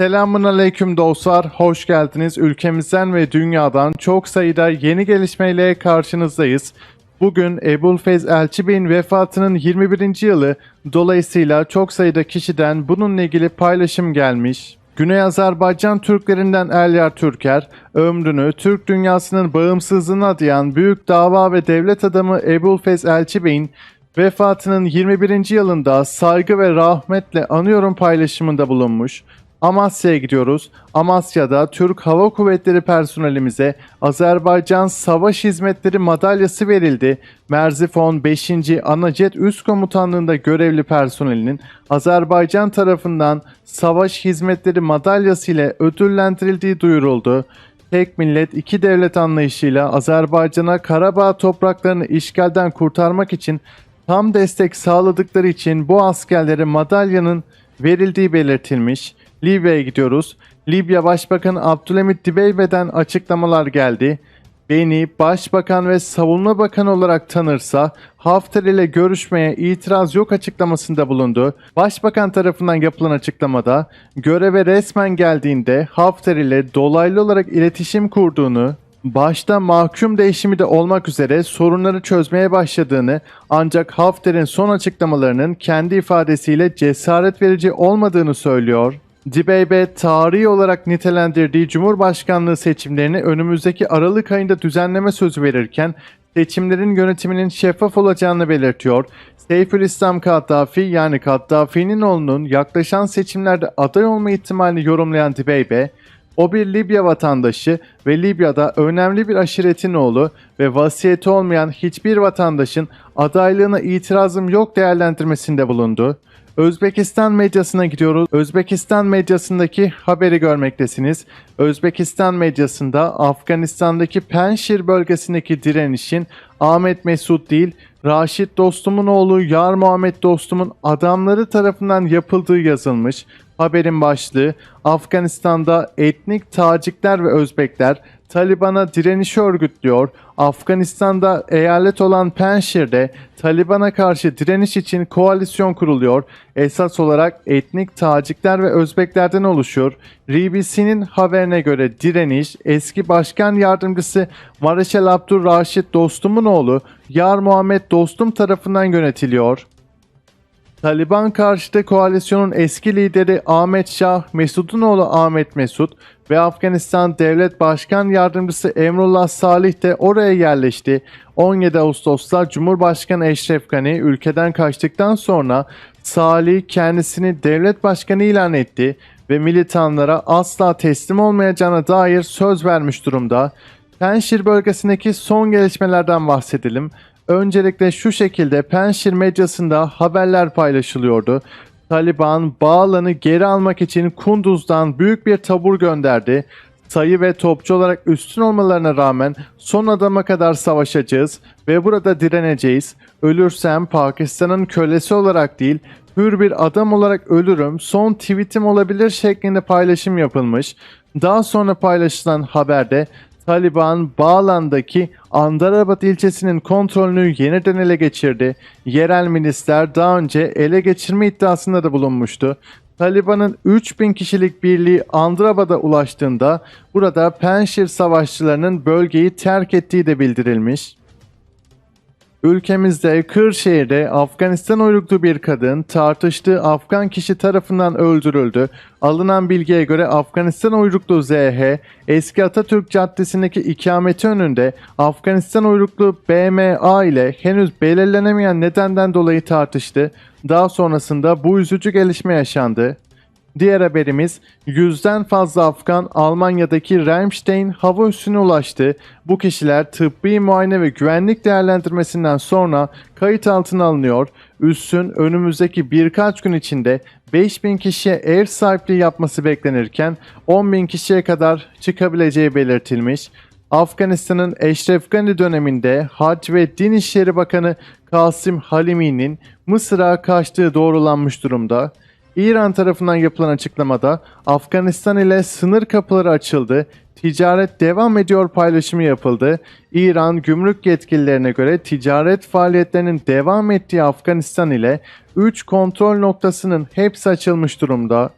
Selamun aleyküm dostlar, hoş geldiniz. Ülkemizden ve dünyadan çok sayıda yeni gelişmeyle karşınızdayız. Bugün Ebulfez Elçi Bey'in vefatının 21. yılı dolayısıyla çok sayıda kişiden bununla ilgili paylaşım gelmiş. Güney Azerbaycan Türklerinden Elyar Türker, ömrünü Türk dünyasının bağımsızlığına adayan büyük dava ve devlet adamı Ebulfez Elçi Bey'in vefatının 21. yılında saygı ve rahmetle anıyorum paylaşımında bulunmuş. Amasya'ya gidiyoruz. Amasya'da Türk Hava Kuvvetleri personelimize Azerbaycan Savaş Hizmetleri madalyası verildi. Merzifon 5. Anajet Üst Komutanlığı'nda görevli personelinin Azerbaycan tarafından Savaş Hizmetleri madalyası ile ödüllendirildiği duyuruldu. Tek millet iki devlet anlayışıyla Azerbaycan'a Karabağ topraklarını işgalden kurtarmak için tam destek sağladıkları için bu askerlere madalyanın verildiği belirtilmiş. Libya'ya gidiyoruz. Libya Başbakanı Abdülhamit Dibeybe'den açıklamalar geldi. Beni Başbakan ve Savunma Bakanı olarak tanırsa Hafter ile görüşmeye itiraz yok açıklamasında bulundu. Başbakan tarafından yapılan açıklamada göreve resmen geldiğinde Hafter ile dolaylı olarak iletişim kurduğunu, başta mahkum değişimi de olmak üzere sorunları çözmeye başladığını ancak Hafter'in son açıklamalarının kendi ifadesiyle cesaret verici olmadığını söylüyor. Dibeybe tarihi olarak nitelendirdiği Cumhurbaşkanlığı seçimlerini önümüzdeki Aralık ayında düzenleme sözü verirken seçimlerin yönetiminin şeffaf olacağını belirtiyor. Seyfülislam Kaddafi yani Kaddafi'nin oğlunun yaklaşan seçimlerde aday olma ihtimalini yorumlayan Dibeybe, o bir Libya vatandaşı ve Libya'da önemli bir aşiretin oğlu ve vasiyeti olmayan hiçbir vatandaşın adaylığına itirazım yok değerlendirmesinde bulundu. Özbekistan medyasına gidiyoruz. Özbekistan medyasındaki haberi görmektesiniz. Özbekistan medyasında Afganistan'daki Penşir bölgesindeki direnişin Ahmet Mesut değil, Raşit Dostum'un oğlu Yar Muhammed Dostum'un adamları tarafından yapıldığı yazılmış. Haberin başlığı Afganistan'da etnik Tacikler ve Özbekler Taliban'a direniş örgütlüyor. Afganistan'da eyalet olan Penşir'de Taliban'a karşı direniş için koalisyon kuruluyor. Esas olarak etnik Tacikler ve Özbeklerden oluşuyor. RBC'nin haberine göre direniş eski başkan yardımcısı Mareşal Abdurraşit Dostum'un oğlu Yar Muhammed Dostum tarafından yönetiliyor. Taliban karşıtı koalisyonun eski lideri Ahmet Şah, Mesud'un oğlu Ahmet Mesud ve Afganistan Devlet Başkan Yardımcısı Emrullah Salih de oraya yerleşti. 17 Ağustos'ta Cumhurbaşkanı Eşref Gani ülkeden kaçtıktan sonra Salih kendisini devlet başkanı ilan etti ve militanlara asla teslim olmayacağına dair söz vermiş durumda. Penşir bölgesindeki son gelişmelerden bahsedelim. Öncelikle şu şekilde Penşir medyasında haberler paylaşılıyordu. Taliban Bağlan'ı geri almak için Kunduz'dan büyük bir tabur gönderdi. Sayı ve topçu olarak üstün olmalarına rağmen son adama kadar savaşacağız ve burada direneceğiz. Ölürsem Pakistan'ın kölesi olarak değil, hür bir adam olarak ölürüm, son tweetim olabilir şeklinde paylaşım yapılmış. Daha sonra paylaşılan haberde Taliban Bağlan'daki Andarabat ilçesinin kontrolünü yeniden ele geçirdi. Yerel milisler daha önce ele geçirme iddiasında da bulunmuştu. Taliban'ın 3000 kişilik birliği Andrabad'a ulaştığında burada Penşir savaşçılarının bölgeyi terk ettiği de bildirilmiş. Ülkemizde Kırşehir'de Afganistan uyruklu bir kadın tartıştığı Afgan kişi tarafından öldürüldü. Alınan bilgiye göre Afganistan uyruklu ZH, eski Atatürk Caddesi'ndeki ikameti önünde Afganistan uyruklu BMA ile henüz belirlenemeyen nedenden dolayı tartıştı. Daha sonrasında bu üzücü gelişme yaşandı. Diğer haberimiz yüzden fazla Afgan Almanya'daki Ramstein hava üssüne ulaştı. Bu kişiler tıbbi muayene ve güvenlik değerlendirmesinden sonra kayıt altına alınıyor. Üssün önümüzdeki birkaç gün içinde 5000 kişiye ev sahipliği yapması beklenirken 10.000 kişiye kadar çıkabileceği belirtilmiş. Afganistan'ın Eşref Gani döneminde Hac ve Din İşleri Bakanı Kasım Halimi'nin Mısır'a kaçtığı doğrulanmış durumda. İran tarafından yapılan açıklamada Afganistan ile sınır kapıları açıldı, ticaret devam ediyor paylaşımı yapıldı. İran gümrük yetkililerine göre ticaret faaliyetlerinin devam ettiği Afganistan ile 3 kontrol noktasının hepsi açılmış durumda.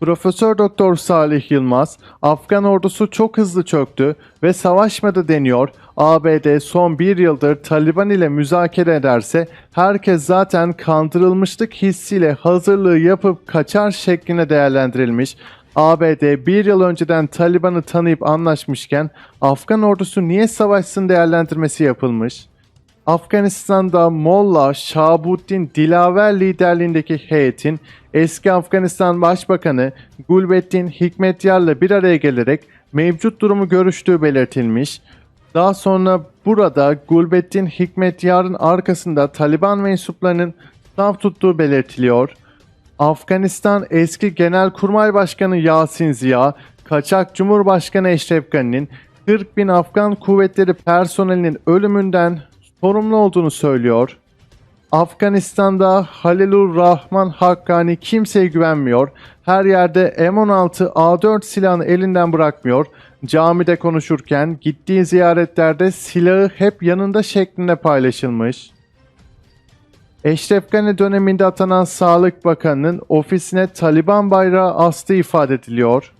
Profesör Doktor Salih Yılmaz, Afgan ordusu çok hızlı çöktü ve savaşmadı deniyor. ABD son bir yıldır Taliban ile müzakere ederse herkes zaten kandırılmışlık hissiyle hazırlığı yapıp kaçar şekline değerlendirilmiş. ABD bir yıl önceden Taliban'ı tanıyıp anlaşmışken Afgan ordusu niye savaşsın değerlendirmesi yapılmış. Afganistan'da Molla Şahabuddin Dilaver liderliğindeki heyetin eski Afganistan Başbakanı Gulbuddin Hikmetyar'la bir araya gelerek mevcut durumu görüştüğü belirtilmiş. Daha sonra burada Gulbuddin Hikmetyar'ın arkasında Taliban mensuplarının saf tuttuğu belirtiliyor. Afganistan eski Genelkurmay Başkanı Yasin Ziya, kaçak Cumhurbaşkanı Eşref Gani'nin 40 bin Afgan kuvvetleri personelinin ölümünden sorumlu olduğunu söylüyor. Afganistan'da Halilur Rahman Hakkani kimseye güvenmiyor. Her yerde M16 A4 silahını elinden bırakmıyor. Camide konuşurken gittiği ziyaretlerde silahı hep yanında şeklinde paylaşılmış. Eşref Gani döneminde atanan Sağlık Bakanı'nın ofisine Taliban bayrağı astığı ifade ediliyor.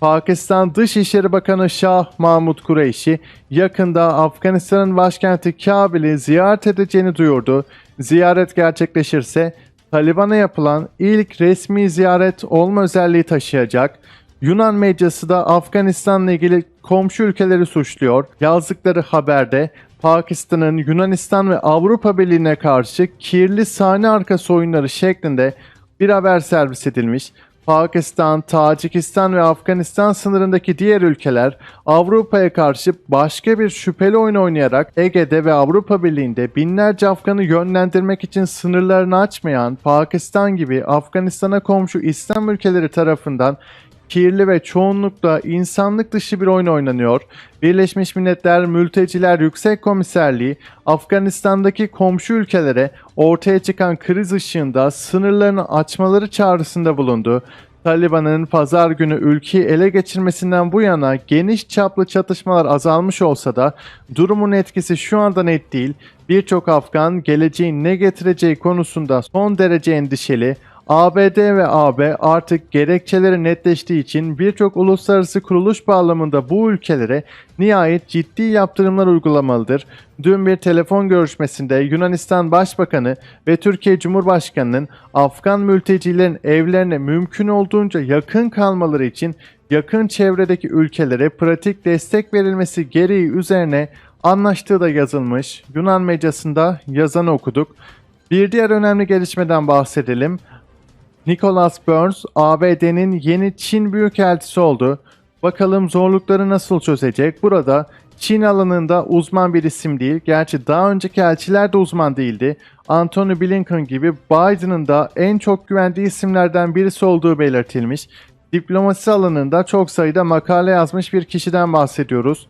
Pakistan Dışişleri Bakanı Şah Mahmud Kureyşi yakında Afganistan'ın başkenti Kabil'i ziyaret edeceğini duyurdu. Ziyaret gerçekleşirse Taliban'a yapılan ilk resmi ziyaret olma özelliği taşıyacak. Yunan medyası da Afganistan'la ilgili komşu ülkeleri suçluyor. Yazdıkları haberde Pakistan'ın Yunanistan ve Avrupa Birliği'ne karşı kirli sahne arkası oyunları şeklinde bir haber servis edilmiş. Pakistan, Tacikistan ve Afganistan sınırındaki diğer ülkeler Avrupa'ya karşı başka bir şüpheli oyun oynayarak Ege'de ve Avrupa Birliği'nde binlerce Afgan'ı yönlendirmek için sınırlarını açmayan Pakistan gibi Afganistan'a komşu İslam ülkeleri tarafından kirli ve çoğunlukla insanlık dışı bir oyun oynanıyor. Birleşmiş Milletler Mülteciler Yüksek Komiserliği Afganistan'daki komşu ülkelere ortaya çıkan kriz ışığında sınırlarını açmaları çağrısında bulundu. Taliban'ın pazar günü ülkeyi ele geçirmesinden bu yana geniş çaplı çatışmalar azalmış olsa da durumun etkisi şu anda net değil. Birçok Afgan geleceğin ne getireceği konusunda son derece endişeli. ABD ve AB artık gerekçeleri netleştiği için birçok uluslararası kuruluş bağlamında bu ülkelere nihayet ciddi yaptırımlar uygulamalıdır. Dün bir telefon görüşmesinde Yunanistan Başbakanı ve Türkiye Cumhurbaşkanı'nın Afgan mültecilerin evlerine mümkün olduğunca yakın kalmaları için yakın çevredeki ülkelere pratik destek verilmesi gereği üzerine anlaştığı da yazılmış. Yunan medyasında yazanı okuduk. Bir diğer önemli gelişmeden bahsedelim. Nicholas Burns, ABD'nin yeni Çin Büyükelçisi oldu. Bakalım zorlukları nasıl çözecek? Burada Çin alanında uzman bir isim değil. Gerçi daha önceki elçiler de uzman değildi. Antony Blinken gibi Biden'ın da en çok güvendiği isimlerden birisi olduğu belirtilmiş. Diplomasi alanında çok sayıda makale yazmış bir kişiden bahsediyoruz.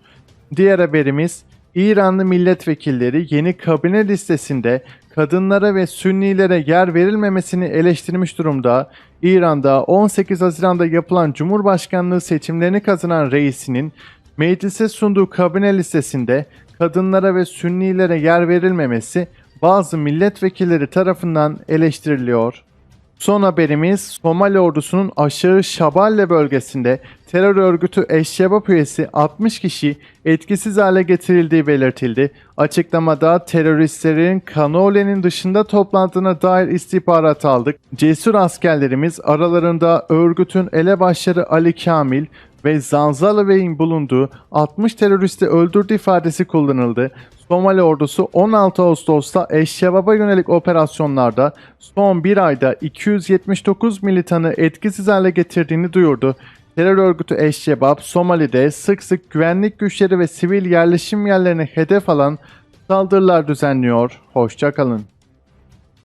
Diğer haberimiz İranlı milletvekilleri yeni kabine listesinde kadınlara ve sünnilere yer verilmemesini eleştirmiş durumda. İran'da 18 Haziran'da yapılan Cumhurbaşkanlığı seçimlerini kazanan reisinin meclise sunduğu kabine listesinde kadınlara ve sünnilere yer verilmemesi bazı milletvekilleri tarafından eleştiriliyor. Son haberimiz Somali ordusunun aşağı Şaballe bölgesinde terör örgütü Eşşebap üyesi 60 kişi etkisiz hale getirildiği belirtildi. Açıklamada teröristlerin Kanole'nin dışında toplandığına dair istihbarat aldık. Cesur askerlerimiz aralarında örgütün elebaşları Ali Kamil ve Zanzala Bey'in bulunduğu 60 teröristi öldürdü ifadesi kullanıldı. Somali ordusu 16 Ağustos'ta Eşşebab'a yönelik operasyonlarda son bir ayda 279 militanı etkisiz hale getirdiğini duyurdu. Terör örgütü Eşşebab, Somali'de sık sık güvenlik güçleri ve sivil yerleşim yerlerini hedef alan saldırılar düzenliyor. Hoşçakalın.